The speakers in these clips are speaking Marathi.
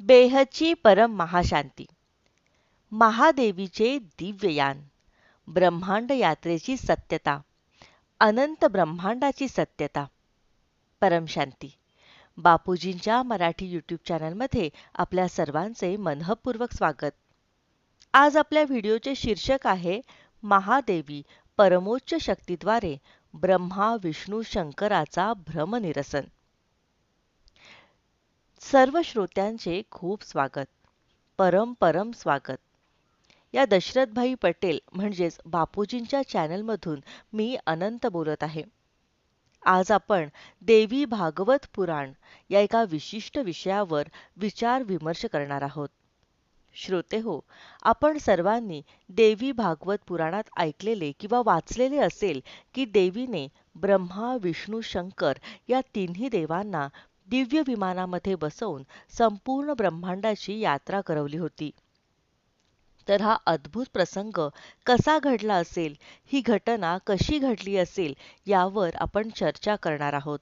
बेहची परम महाशांती. महादेवीचे दिव्ययान ब्रह्मांड यात्रेची सत्यता अनंत ब्रह्मांडाची सत्यता. परमशांती बापूजींच्या मराठी यूट्यूब चॅनलमध्ये आपल्या सर्वांचे मनःपूर्वक स्वागत. आज आपल्या व्हिडिओचे शीर्षक आहे महादेवी परमोच्च शक्तीद्वारे ब्रह्मा विष्णू शंकराचा भ्रमनिरसन. सर्व श्रोत्यांचे खूप स्वागत. परम परम स्वागत. या दशरथभाई पटेल म्हणजेच बापूजींच्या चॅनलमधून मी अनंत बोलत आहे. आज आपण देवी भागवत पुराण या एका विशिष्ट विषयावर विचार विमर्श करणार आहोत. श्रोते हो आपण सर्वांनी देवी भागवत पुराणात ऐकलेले किंवा वाचलेले असेल की देवीने ब्रह्मा विष्णू शंकर या तिन्ही देवांना दिव्य विमानामध्ये बसवून संपूर्ण ब्रह्मांडाची यात्रा करवली होती. तर हा अद्भुत प्रसंग कसा घडला असेल? ही घटना कशी घडली असेल? यावर आपण चर्चा करणार आहोत.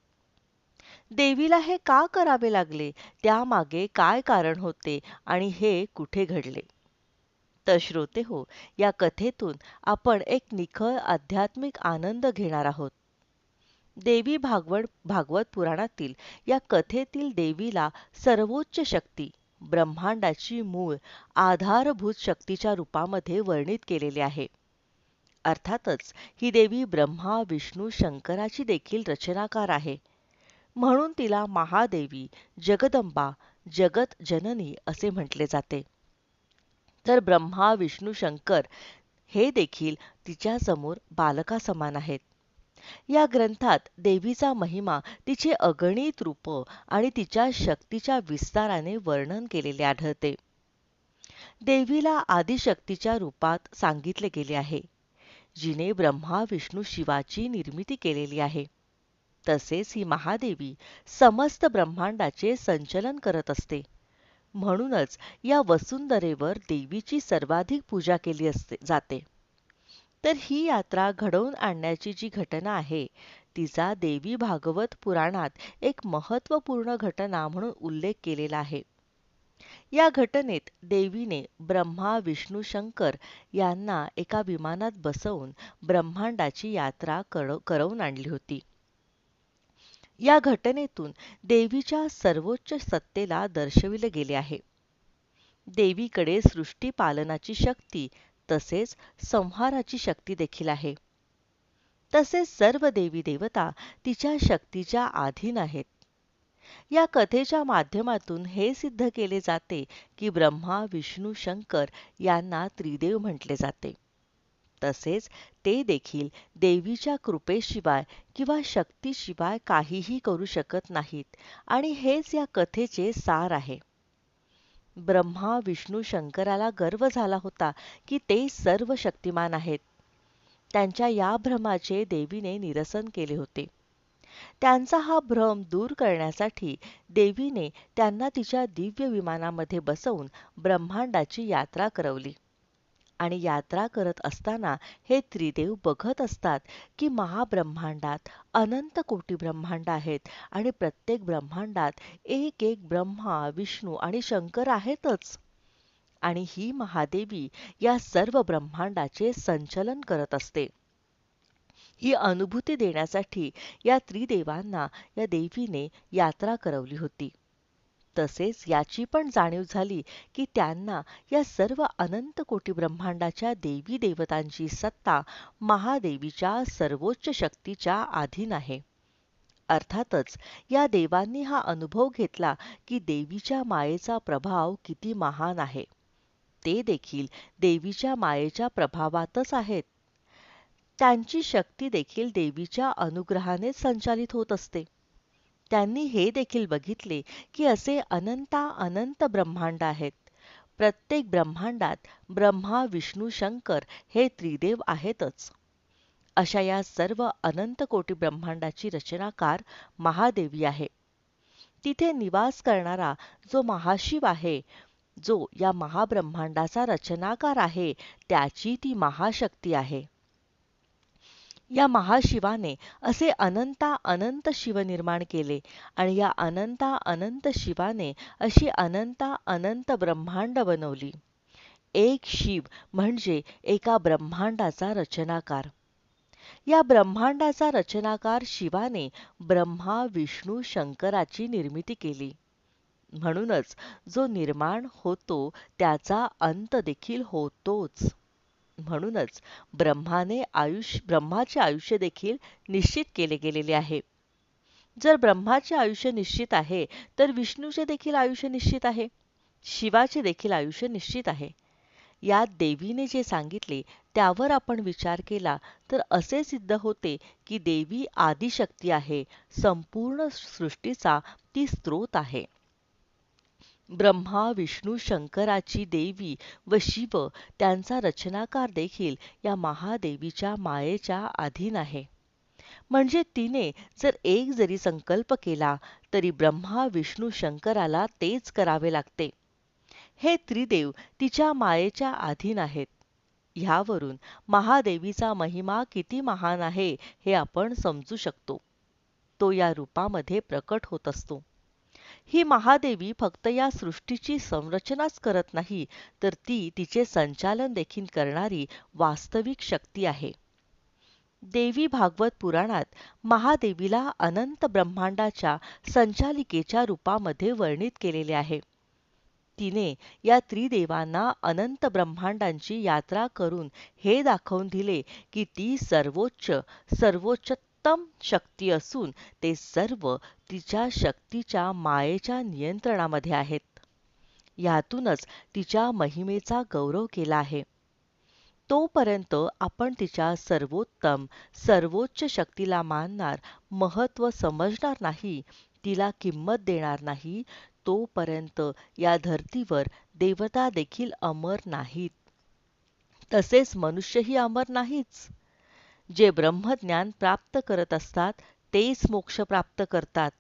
देवीला हे का करावे लागले? त्यामागे काय कारण होते आणि हे कुठे घडले? तर श्रोते हो या कथेतून आपण एक निखळ आध्यात्मिक आनंद घेणार आहोत. देवी भागवत भागवत पुराणातील या कथेतील देवीला सर्वोच्च शक्ती ब्रह्मांडाची मूळ आधारभूत शक्तीच्या रूपामध्ये वर्णित केलेले आहे. अर्थातच ही देवी ब्रह्मा विष्णू शंकराची देखील रचनाकार आहे. म्हणून तिला महादेवी जगदंबा जगत जननी असे म्हटले जाते. तर ब्रह्मा विष्णू शंकर हे देखील तिच्यासमोर बालका समान आहेत. या ग्रंथात देवीचा महिमा तिचे अगणित रूप आणि तिच्या शक्तीच्या विस्ताराने वर्णन केलेले आढळते. देवीला आदिशक्तीच्या रूपात सांगितले गेले आहे. जिने ब्रह्मा विष्णू शिवाची निर्मिती केलेली आहे. तसेच ही महादेवी समस्त ब्रह्मांडाचे संचलन करत असते. म्हणूनच या वसुंधरेवर देवीची सर्वाधिक पूजा केली असते जाते. तर ही यात्रा घडवून आणण्याची जी घटना आहे तिचा देवी भागवत पुराणात एक महत्त्वपूर्ण घटना म्हणून उल्लेख केलेला आहे. या घटनेत देवीने ब्रह्मा विष्णू शंकर यांना एका विमानात बसवून ब्रह्मांडाची यात्रा करवून आणली होती. या घटनेतून देवीच्या सर्वोच्च सत्तेला दर्शविले गेले आहे. देवीकडे सृष्टी पालनाची शक्ती तसेच संहाराची शक्ती देखील आहे. तसेच सर्व देवी देवता तिच्या शक्तीच्या अधीन आहेत. या कथेच्या माध्यमातून हे सिद्ध केले जाते की ब्रह्मा विष्णू शंकर यांना त्रिदेव म्हटले जाते. तसेच ते देखील देवीच्या कृपेशिवाय किंवा शक्तीशिवाय काहीही करू शकत नाहीत आणि हेच या कथेचे सार आहे. ब्रह्मा विष्णू शंकराला गर्व झाला होता की ते सर्व शक्तिमान आहेत. त्यांच्या या भ्रमाचे देवीने निरसन केले होते. त्यांचा हा भ्रम दूर करण्यासाठी देवीने त्यांना तिच्या दिव्य विमानामध्ये बसवून ब्रह्मांडाची यात्रा करवली. आणि यात्रा करत असताना हे त्रिदेव बघत असतात की महाब्रह्मांडात अनंत कोटी ब्रह्मांड आहेत आणि प्रत्येक ब्रह्मांडात एक एक ब्रह्मा विष्णू आणि शंकर आहेतच. आणि ही महादेवी या सर्व ब्रह्मांडाचे संचलन करत असते. ही अनुभूती देण्यासाठी या त्रिदेवांना या देवीने यात्रा करवली होती. तसेच याची पण जाणीव झाली की त्यांना या सर्व अनंत कोटी ब्रह्मांडाच्या देवी देवतांची सत्ता महादेवीच्या सर्वोच्च शक्तीच्या अधीन आहे. अर्थातच या देवांनी हा अनुभव घेतला की देवीच्या मायेचा प्रभाव किती महान आहे. ते देखील देवीच्या मायेच्या प्रभावातच आहेत. त्यांची शक्ती देखील देवीच्या अनुग्रहाने संचालित होत असते. त्यांनी हे देखील बघितले की असे अनंता अनंत ब्रह्मांड आहेत. प्रत्येक ब्रह्मांडात ब्रह्मा विष्णू शंकर हे त्रिदेव आहेतच. अशा या सर्व अनंत कोटी ब्रह्मांडाची रचनाकार महादेवी आहे. तिथे निवास करणारा जो महाशिव आहे जो या महाब्रह्मांडाचा रचनाकार आहे त्याची ती महाशक्ती आहे. या महाशिवाने असे अनंता अनंत शिव निर्माण केले आणि या अनंता अनंत शिवाने अशी अनंता अनंत ब्रह्मांड बनवली. एक शिव म्हणजे एका ब्रह्मांडाचा रचनाकार. या ब्रह्मांडाचा रचनाकार शिवाने ब्रह्मा विष्णू शंकराची निर्मिती केली. म्हणूनच जो निर्माण होतो त्याचा अंत देखील होतोच. म्हणूनच ब्रह्माने आयुष्य ब्रह्माचे आयुष्य देखील निश्चित केले गेलेले आहे. जर ब्रह्माचे आयुष्य निश्चित आहे तर विष्णूचे देखील आयुष्य निश्चित आहे. शिवाचे देखील आयुष्य निश्चित आहे. यात देवीने जे सांगितले त्यावर आपण विचार केला तर असे सिद्ध होते की देवी आदिशक्ती आहे संपूर्ण सृष्टीचा ती स्रोत आहे. ब्रह्मा विष्णू शंकराची देवी व शिव त्यांचा रचनाकार देखील या महादेवीच्या मायेच्या अधीन आहे. म्हणजे तिने जर एक जरी संकल्प केला तरी ब्रह्मा विष्णू शंकराला तेच करावे लागते. हे त्रिदेव तिच्या मायेच्या अधीन आहेत. ह्यावरून महादेवीचा महिमा किती महान आहे हे आपण समजू शकतो. तो या रूपामध्ये प्रकट होत असतो. ही महादेवी फक्त या सृष्टीची संरचनाच करत नाही तर ती तिचे संचालन देखील करणारी वास्तविक शक्ती आहे. देवी भागवत पुराणात महादेवीला अनंत ब्रह्मांडाच्या संचालिकेच्या रूपामध्ये वर्णित केलेले आहे. तिने या त्रिदेवांना अनंत ब्रह्मांडांची यात्रा करून हे दाखवून दिले की ती सर्वोच्च सर्वोच्च उत्तम शक्ती असून ते सर्व तिच्या शक्तीच्या मायेच्या नियंत्रणामध्ये आहेत. यातूनच तिच्या महिमेचा गौरव केला आहे. तोपर्यंत आपण तिच्या सर्वोत्तम सर्वोच्च शक्तीला मानणार महत्त्व समजणार नाही तिला किंमत देणार नाही तोपर्यंत या धर्तीवर देवता देखील अमर नाहीत. तसेच मनुष्यही अमर नाहीच. जे ब्रह्मज्ञान प्राप्त करत असतात तेच मोक्ष प्राप्त करतात.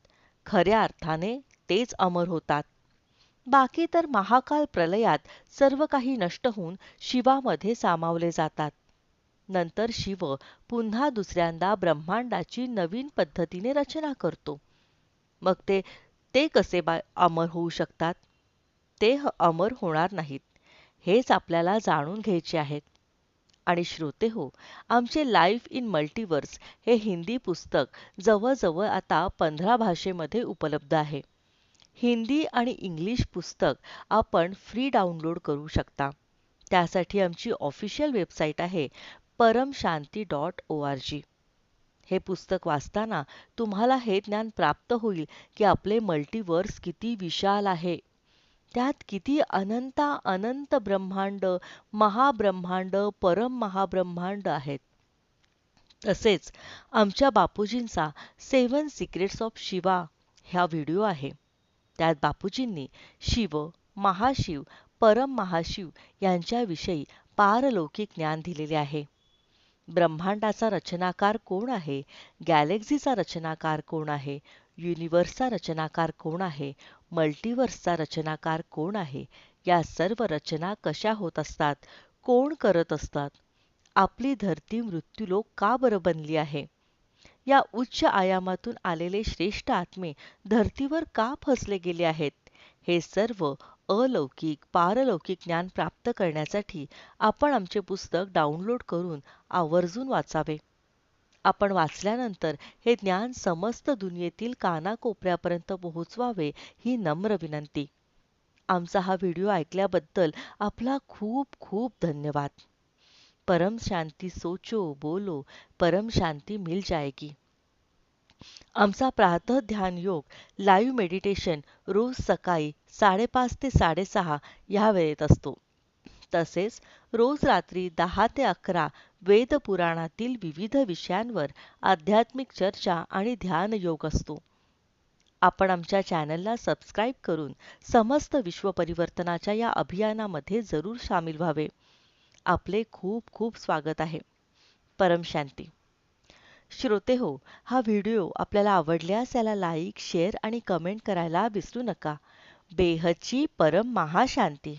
खऱ्या अर्थाने तेच अमर होतात. बाकी तर महाकाल प्रलयात सर्व काही नष्ट होऊन शिवामध्ये सामावले जातात. नंतर शिव पुन्हा दुसऱ्यांदा ब्रह्मांडाची नवीन पद्धतीने रचना करतो. मग ते ते कसे बा अमर होऊ शकतात? ते अमर होणार नाहीत. हेच आपल्याला जाणून घ्यायचे आहेत. आणि श्रोते हो आमचे लाईफ इन मल्टिवर्स हे हिंदी पुस्तक जवळजवळ आता पंधरा भाषेमध्ये उपलब्ध आहे. हिंदी आणि इंग्लिश पुस्तक आपण फ्री डाउनलोड करू शकता. त्यासाठी आमची ऑफिशियल वेबसाईट आहे Paramshanti dot O R G हे पुस्तक वाचताना तुम्हाला हे ज्ञान प्राप्त होईल की आपले मल्टिवर्स किती विशाल आहे. त्यात किती अनंता अनंत ब्रह्मांड महाब्रह्मांड परम महाब्रह्मांड आहेत. तसेच आमच्या बापूजींचा सेवन सिक्रेट्स ऑफ शिवा ह्या व्हिडिओ आहे. त्यात बापूजींनी शिव महाशिव परम महाशिव यांच्याविषयी पारलौकिक ज्ञान दिलेले आहे. ब्रह्मांडाचा रचनाकार कोण आहे? गॅलेक्झीचा रचनाकार कोण आहे? युनिव्हर्सचा रचनाकार कोण आहे? मल्टिवर्सचा रचनाकार कोण आहे? या सर्व रचना कशा होत असतात? कोण करत असतात? आपली धरती मृत्यूलोक का बरं बनली आहे? या उच्च आयामातून आलेले श्रेष्ठ आत्मे धर्तीवर का फसले गेले आहेत? हे सर्व अलौकिक पारलौकिक ज्ञान प्राप्त करण्यासाठी आपण आमचे पुस्तक डाउनलोड करून आवर्जून वाचावे. आपण वाचल्यानंतर हे ज्ञान समस्त दुनियेतील कानाकोपऱ्यापर्यंत पोहोचवावे ही नम्र विनंती. आमचा हा व्हिडिओ ऐकल्याबद्दल आपला खूप खूप धन्यवाद. परम शांती सोचो बोलो परम शांती मिल जाएगी. आमचा प्रातः ध्यान योग लाईव्ह मेडिटेशन रोज सकाळी साडेपाच ते साडेसहा या वेळेत असतो. तसेच रोज रात्री दहा ते अकरा वेदपुराणातील विविध विषयांवर आध्यात्मिक चर्चा आणि ध्यान योग असतो. आपण आमच्या चॅनलला सबस्क्राईब करून समस्त विश्व परिवर्तनाच्या या अभियानामध्ये जरूर सामील व्हावे. आपले खूप खूप स्वागत आहे. परम शांती. श्रोते हो हा व्हिडिओ आपल्याला आवडल्यास याला लाईक शेअर आणि कमेंट करायला विसरू नका. बेहची परम महाशांती.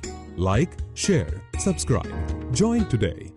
Like, share, subscribe. Join today.